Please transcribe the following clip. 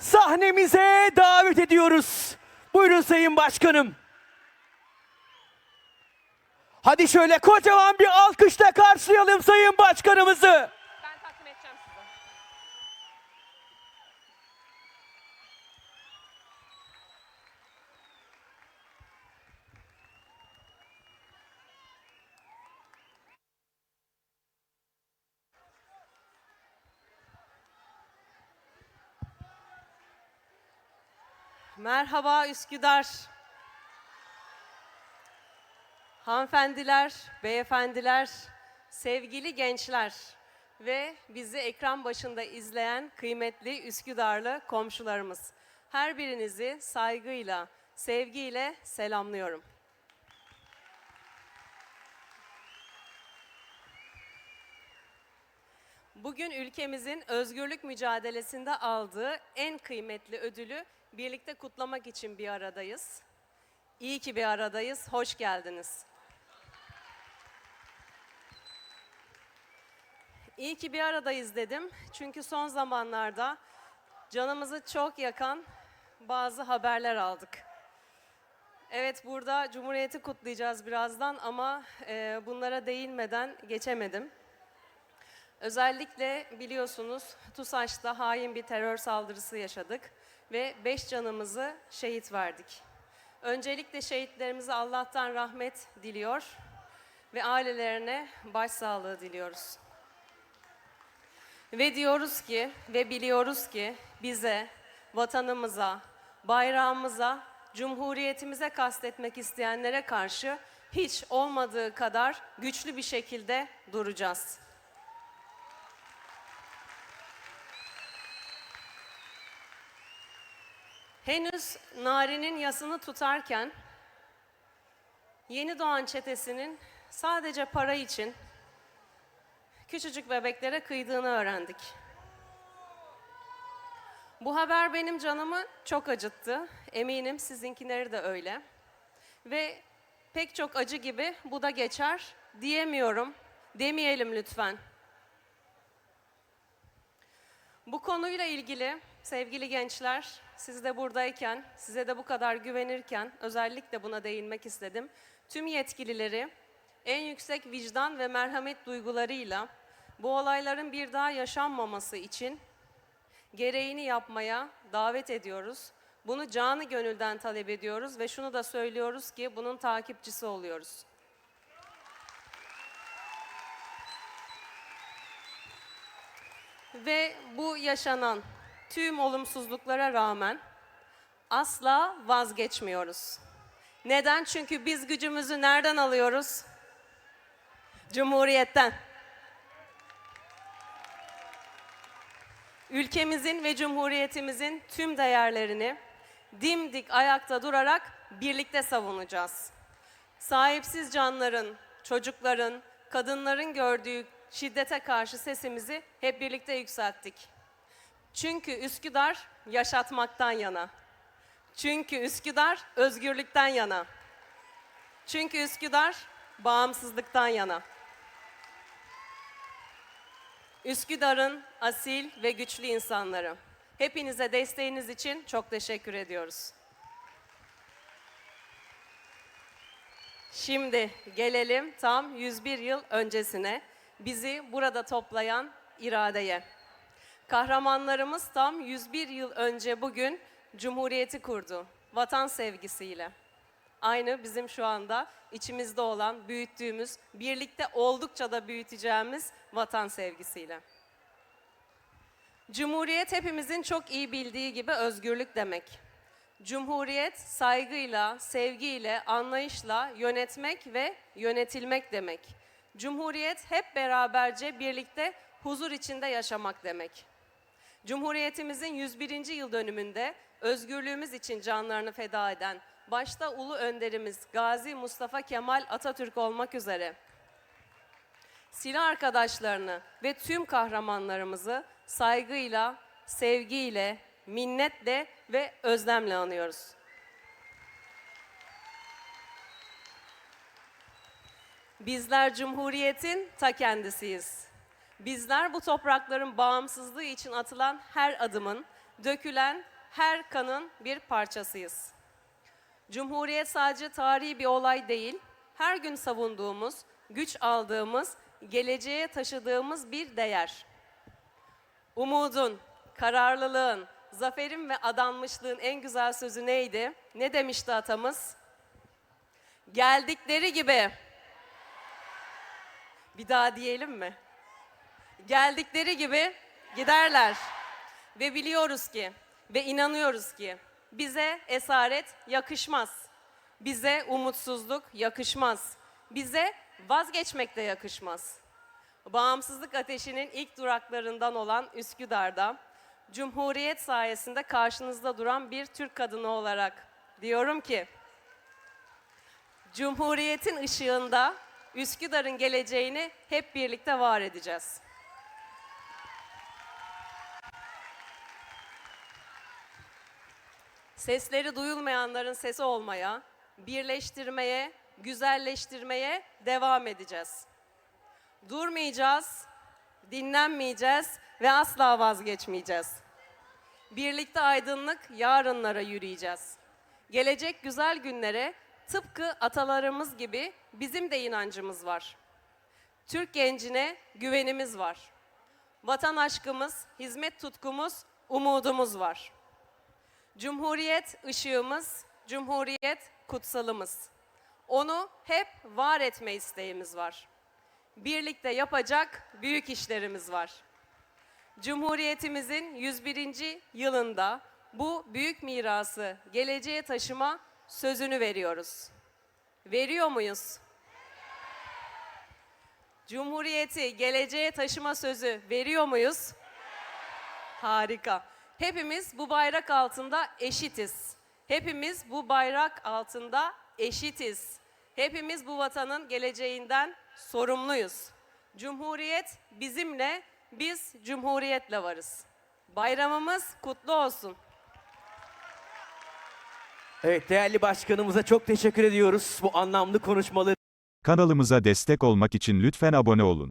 sahnemize davet ediyoruz. Buyurun Sayın Başkanım. Hadi şöyle kocaman bir alkışla karşılayalım Sayın Başkanımızı. Merhaba Üsküdar. Hanımefendiler, beyefendiler, sevgili gençler ve bizi ekran başında izleyen kıymetli Üsküdarlı komşularımız. Her birinizi saygıyla, sevgiyle selamlıyorum. Bugün ülkemizin özgürlük mücadelesinde aldığı en kıymetli ödülü birlikte kutlamak için bir aradayız. İyi ki bir aradayız. Hoş geldiniz. İyi ki bir aradayız dedim. Çünkü son zamanlarda canımızı çok yakan bazı haberler aldık. Evet burada Cumhuriyeti kutlayacağız birazdan ama e, bunlara değinmeden geçemedim. Özellikle biliyorsunuz TUSAŞ'ta hain bir terör saldırısı yaşadık ve beş canımızı şehit verdik. Öncelikle şehitlerimize Allah'tan rahmet diliyor ve ailelerine başsağlığı diliyoruz. Ve diyoruz ki ve biliyoruz ki bize, vatanımıza, bayrağımıza, cumhuriyetimize kastetmek isteyenlere karşı hiç olmadığı kadar güçlü bir şekilde duracağız. Henüz Nari'nin yasını tutarken yeni doğan çetesinin sadece para için küçücük bebeklere kıydığını öğrendik. Bu haber benim canımı çok acıttı. Eminim sizinkileri de öyle. Ve pek çok acı gibi bu da geçer diyemiyorum. Demeyelim lütfen. Bu konuyla ilgili sevgili gençler, siz de buradayken, size de bu kadar güvenirken özellikle buna değinmek istedim. Tüm yetkilileri en yüksek vicdan ve merhamet duygularıyla bu olayların bir daha yaşanmaması için gereğini yapmaya davet ediyoruz. Bunu canı gönülden talep ediyoruz ve şunu da söylüyoruz ki bunun takipçisi oluyoruz. Ve bu yaşanan tüm olumsuzluklara rağmen asla vazgeçmiyoruz. Neden? Çünkü biz gücümüzü nereden alıyoruz? Cumhuriyetten. Ülkemizin ve cumhuriyetimizin tüm değerlerini dimdik ayakta durarak birlikte savunacağız. Sahipsiz canların, çocukların, kadınların gördüğü şiddete karşı sesimizi hep birlikte yükselttik. Çünkü Üsküdar yaşatmaktan yana. Çünkü Üsküdar özgürlükten yana. Çünkü Üsküdar bağımsızlıktan yana. Üsküdar'ın asil ve güçlü insanları. Hepinize desteğiniz için çok teşekkür ediyoruz. Şimdi gelelim tam 101 yıl öncesine. Bizi burada toplayan iradeye. Kahramanlarımız tam 101 yıl önce bugün Cumhuriyeti kurdu. Vatan sevgisiyle. Aynı bizim şu anda içimizde olan, büyüttüğümüz, birlikte oldukça da büyüteceğimiz vatan sevgisiyle. Cumhuriyet hepimizin çok iyi bildiği gibi özgürlük demek. Cumhuriyet saygıyla, sevgiyle, anlayışla yönetmek ve yönetilmek demek. Cumhuriyet hep beraberce birlikte huzur içinde yaşamak demek. Cumhuriyetimizin 101. yıl dönümünde özgürlüğümüz için canlarını feda eden başta ulu önderimiz Gazi Mustafa Kemal Atatürk olmak üzere silah arkadaşlarını ve tüm kahramanlarımızı saygıyla, sevgiyle, minnetle ve özlemle anıyoruz. Bizler Cumhuriyet'in ta kendisiyiz. Bizler bu toprakların bağımsızlığı için atılan her adımın dökülen her kanın bir parçasıyız. Cumhuriyet sadece tarihi bir olay değil, her gün savunduğumuz, güç aldığımız, geleceğe taşıdığımız bir değer. Umudun, kararlılığın, zaferin ve adanmışlığın en güzel sözü neydi? Ne demişti atamız? Geldikleri gibi. Bir daha diyelim mi? Geldikleri gibi giderler. Ve biliyoruz ki ve inanıyoruz ki bize esaret yakışmaz. Bize umutsuzluk yakışmaz. Bize vazgeçmek de yakışmaz. Bağımsızlık ateşinin ilk duraklarından olan Üsküdar'da Cumhuriyet sayesinde karşınızda duran bir Türk kadını olarak diyorum ki Cumhuriyetin ışığında Üsküdar'ın geleceğini hep birlikte var edeceğiz. Sesleri duyulmayanların sesi olmaya, birleştirmeye, güzelleştirmeye devam edeceğiz. Durmayacağız, dinlenmeyeceğiz ve asla vazgeçmeyeceğiz. Birlikte aydınlık yarınlara yürüyeceğiz. Gelecek güzel günlere tıpkı atalarımız gibi bizim de inancımız var. Türk gencine güvenimiz var. Vatan aşkımız, hizmet tutkumuz, umudumuz var. Cumhuriyet ışığımız, Cumhuriyet kutsalımız. Onu hep var etme isteğimiz var. Birlikte yapacak büyük işlerimiz var. Cumhuriyetimizin 101. yılında bu büyük mirası geleceğe taşıma sözünü veriyoruz. Veriyor muyuz? Cumhuriyeti geleceğe taşıma sözü veriyor muyuz? Harika. Hepimiz bu bayrak altında eşitiz. Hepimiz bu bayrak altında eşitiz. Hepimiz bu vatanın geleceğinden sorumluyuz. Cumhuriyet bizimle, biz cumhuriyetle varız. Bayramımız kutlu olsun. Evet değerli başkanımıza çok teşekkür ediyoruz bu anlamlı konuşmaları Kanalımıza destek olmak için lütfen abone olun.